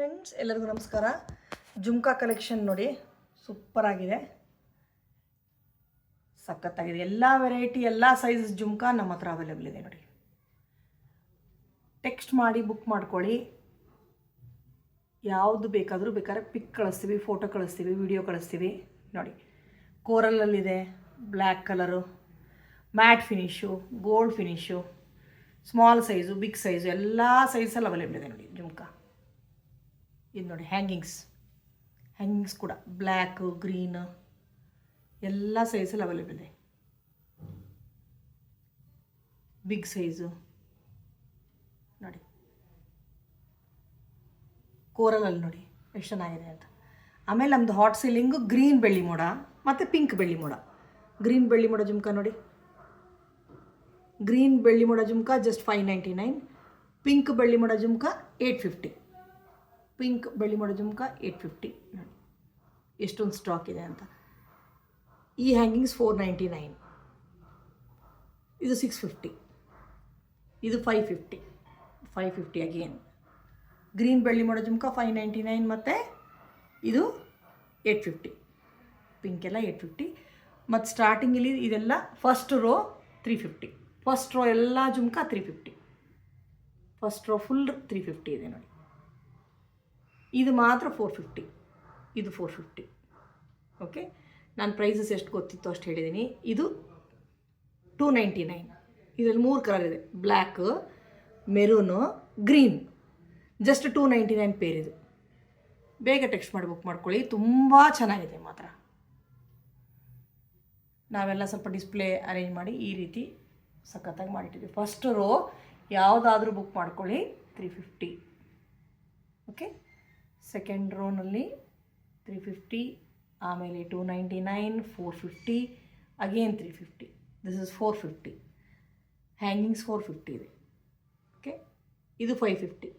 Friends ಎಲ್ಲರಿಗೂ ನಮಸ್ಕಾರ. Jhumka collection ನೋಡಿ ಸೂಪರ್ ಆಗಿದೆ. ಸಖತ್ತಾಗಿದೆ. ಎಲ್ಲ ವೆರೈಟಿ ಎಲ್ಲ ಸೈಜಸ್ ಜುಮ್ಕಾ ನಮ್ಮ ಹತ್ರ ಅವೈಲೇಬಲ್ ಇದೆ ನೋಡಿ. ಟೆಕ್ಸ್ಟ್ ಮಾಡಿ ಬುಕ್ ಮಾಡ್ಕೊಳ್ಳಿ. ಯಾವುದು ಬೇಕಾದರೂ ಬೇಕಾದ್ರೆ ಪಿಕ್ ಕಳಿಸ್ತೀವಿ ಫೋಟೋ ಕಳಿಸ್ತೀವಿ ವಿಡಿಯೋ ಕಳಿಸ್ತೀವಿ ನೋಡಿ. ಕೋರಲಲ್ಲಿದೆ black colour matte finish gold finish small size big size ಎಲ್ಲ ಸೈಜಲ್ಲಿ ಅವೈಲೇಬಲ್ ಇದೆ ನೋಡಿ ಜುಮ್ಕಾ. ಇದು ನೋಡಿ ಹ್ಯಾಂಗಿಂಗ್ಸ್ ಹ್ಯಾಂಗಿಂಗ್ಸ್ ಕೂಡ. ಬ್ಲ್ಯಾಕು ಗ್ರೀನ್ ಎಲ್ಲ ಸೈಜಲ್ಲಿ ಅವೈಲೇಬಲ್ ಇದೆ. ಬಿಗ್ ಸೈಜು ನೋಡಿ. ಕೋರಲಲ್ಲಿ ನೋಡಿ, ಎಷ್ಟು ಚೆನ್ನಾಗಿದೆ ಅಂತ. ಆಮೇಲೆ ನಮ್ಮದು ಹಾಟ್ ಸೀಲಿಂಗು ಗ್ರೀನ್ ಬೆಳ್ಳಿ ಮೋಡ, ಮತ್ತು ಪಿಂಕ್ ಬೆಳ್ಳಿ ಮೋಡ. ಗ್ರೀನ್ ಬೆಳ್ಳಿ ಮೋಡ ಜುಮ್ಕ ನೋಡಿ. ಗ್ರೀನ್ ಬೆಳ್ಳಿ ಮೋಡ jhumka just five ninety nine pink ಬೆಳ್ಳಿ ಮೋಡ ಜುಮ್ಕ ಏಯ್ಟ್ ಫಿಫ್ಟಿ ಪಿಂಕ್ ಬೆಳ್ಳಿ ಮಾಡೋ ಜುಮ್ಕ ಏಯ್ಟ್ ಫಿಫ್ಟಿ ನೋಡಿ ಎಷ್ಟೊಂದು ಸ್ಟಾಕ್ ಇದೆ ಅಂತ. ಈ ಹ್ಯಾಂಗಿಂಗ್ಸ್ ಫೋರ್ ನೈಂಟಿ ನೈನ್ ಇದು ಸಿಕ್ಸ್ ಫಿಫ್ಟಿ ಇದು five fifty five fifty again green ಬೆಳ್ಳಿ ಮಾಡೋ ಜುಮ್ಕ ಫೈವ್ ನೈಂಟಿ ನೈನ್ ಮತ್ತು ಇದು ಏಯ್ಟ್ ಫಿಫ್ಟಿ ಪಿಂಕ್ ಎಲ್ಲ ಏಯ್ಟ್ ಫಿಫ್ಟಿ ಮತ್ತು ಸ್ಟಾರ್ಟಿಂಗಲ್ಲಿ ಇದೆಲ್ಲ first row three fifty first row ಎಲ್ಲ jhumka three fifty first row full three fifty ಇದೆ ನೋಡಿ. ಇದು ಮಾತ್ರ ಫೋರ್ ಫಿಫ್ಟಿ ಇದು ಫೋರ್ ಫಿಫ್ಟಿ ಓಕೆ ನಾನು ಪ್ರೈಸಸ್ ಎಷ್ಟು ಗೊತ್ತಿತ್ತು ಅಷ್ಟು ಹೇಳಿದ್ದೀನಿ ಇದು ಟೂ ನೈಂಟಿ ನೈನ್ ಇದರಲ್ಲಿ ಮೂರು ಕಲರ್ ಇದೆ. Black maroon green just two ninety nine pair ಇದು. ಬೇಗ ಟೆಕ್ಸ್ಟ್ ಮಾಡಿ ಬುಕ್ ಮಾಡ್ಕೊಳ್ಳಿ. ತುಂಬ ಚೆನ್ನಾಗಿದೆ ಮಾತ್ರ. ನಾವೆಲ್ಲ ಸ್ವಲ್ಪ ಡಿಸ್ಪ್ಲೇ ಅರೇಂಜ್ ಮಾಡಿ ಈ ರೀತಿ ಸಖತ್ತಾಗಿ ಮಾಡಿಟ್ಟಿದ್ದೀವಿ. ಫಸ್ಟ್ ರೋ ಯಾವುದಾದ್ರೂ ಬುಕ್ ಮಾಡ್ಕೊಳ್ಳಿ. ತ್ರೀ ಫಿಫ್ಟಿ ಓಕೆ ಸೆಕೆಂಡ್ ರೋನಲ್ಲಿ ತ್ರೀ ಫಿಫ್ಟಿ ಆಮೇಲೆ two ninety nine four fifty again three fifty this is four fifty hangings four fifty ಇದೆ. ಓಕೆ ಇದು ಫೈವ್ ಫಿಫ್ಟಿ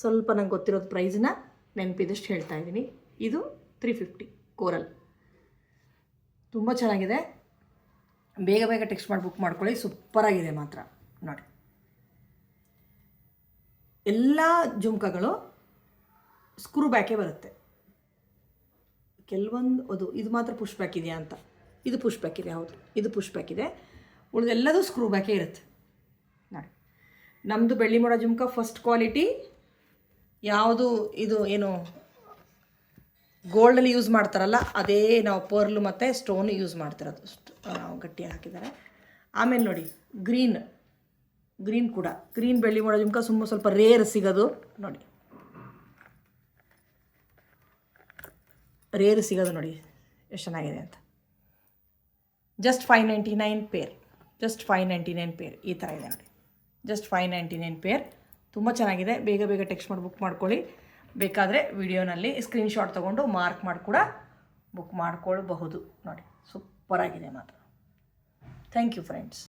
ಸ್ವಲ್ಪ ನಂಗೆ ಗೊತ್ತಿರೋದು ಪ್ರೈಸ್ನ ನೆನಪಿದಷ್ಟು ಹೇಳ್ತಾ ಇದ್ದೀನಿ. ಇದು ತ್ರೀ ಫಿಫ್ಟಿ ಕೋರಲ್. ತುಂಬ ಚೆನ್ನಾಗಿದೆ. ಬೇಗ ಬೇಗ ಟೆಕ್ಸ್ಟ್ ಮಾಡಿ ಬುಕ್ ಮಾಡ್ಕೊಳ್ಳಿ. ಸೂಪರಾಗಿದೆ ಮಾತ್ರ. ನೋಡಿ. ಎಲ್ಲ ಜುಮ್ಕಗಳು ಸ್ಕ್ರೂ ಬ್ಯಾಕೇ ಬರುತ್ತೆ. ಕೆಲವೊಂದು, ಅದು, ಇದು ಮಾತ್ರ ಪುಷ್ ಬ್ಯಾಕ್ ಇದೆಯಾ ಅಂತ. ಇದು ಪುಷ್ ಬ್ಯಾಕ್ ಇದೆ, ಹೌದು. ಇದು ಪುಷ್ ಬ್ಯಾಕ್ ಇದೆ. ಉಳಿದೆಲ್ಲದೂ ಸ್ಕ್ರೂ ಬ್ಯಾಕೇ ಇರುತ್ತೆ. ನೋಡಿ. ನಮ್ಮದು ಬೆಳ್ಳಿ ಮೊಡ ಜುಮ್ಕ ಫಸ್ಟ್ ಕ್ವಾಲಿಟಿ ಯಾವುದು, ಇದು, ಏನು ಗೋಲ್ಡಲ್ಲಿ ಯೂಸ್ ಮಾಡ್ತಾರಲ್ಲ, ಅದೇ ನಾವು ಪರ್ಲು ಮತ್ತು ಸ್ಟೋನ್ ಯೂಸ್ ಮಾಡ್ತಿರೋದು. ನಾವು ಗಟ್ಟಿ ಹಾಕಿದ್ದಾರೆ. ಆಮೇಲೆ ನೋಡಿ ಗ್ರೀನ್ ಗ್ರೀನ್ ಕೂಡ. ಗ್ರೀನ್ ಬೆಳ್ಳಿ ಮೊಡ ಜುಮ್ಕ ಸುಮ್ಮನೆ ಸ್ವಲ್ಪ ರೇರ್ ಸಿಗೋದು. ನೋಡಿ. ರೇರ್ ಸಿಗೋದು ನೋಡಿ, ಎಷ್ಟು ಚೆನ್ನಾಗಿದೆ ಅಂತ. Just five ninety nine pair just five ninety nine pair ಈ ಥರ ಇದೆ ನೋಡಿ. Just five ninety nine pair ತುಂಬ ಚೆನ್ನಾಗಿದೆ. ಬೇಗ ಬೇಗ ಟೆಕ್ಸ್ಟ್ ಮಾಡಿ ಬುಕ್ ಮಾಡ್ಕೊಳ್ಳಿ. ಬೇಕಾದರೆ ವಿಡಿಯೋನಲ್ಲಿ ಸ್ಕ್ರೀನ್ಶಾಟ್ ತೊಗೊಂಡು ಮಾರ್ಕ್ ಮಾಡಿ ಕೂಡ ಬುಕ್ ಮಾಡ್ಕೊಳ್ಬಹುದು ನೋಡಿ. ಸೂಪರಾಗಿದೆ ಮಾತ್ರ. Thank you friends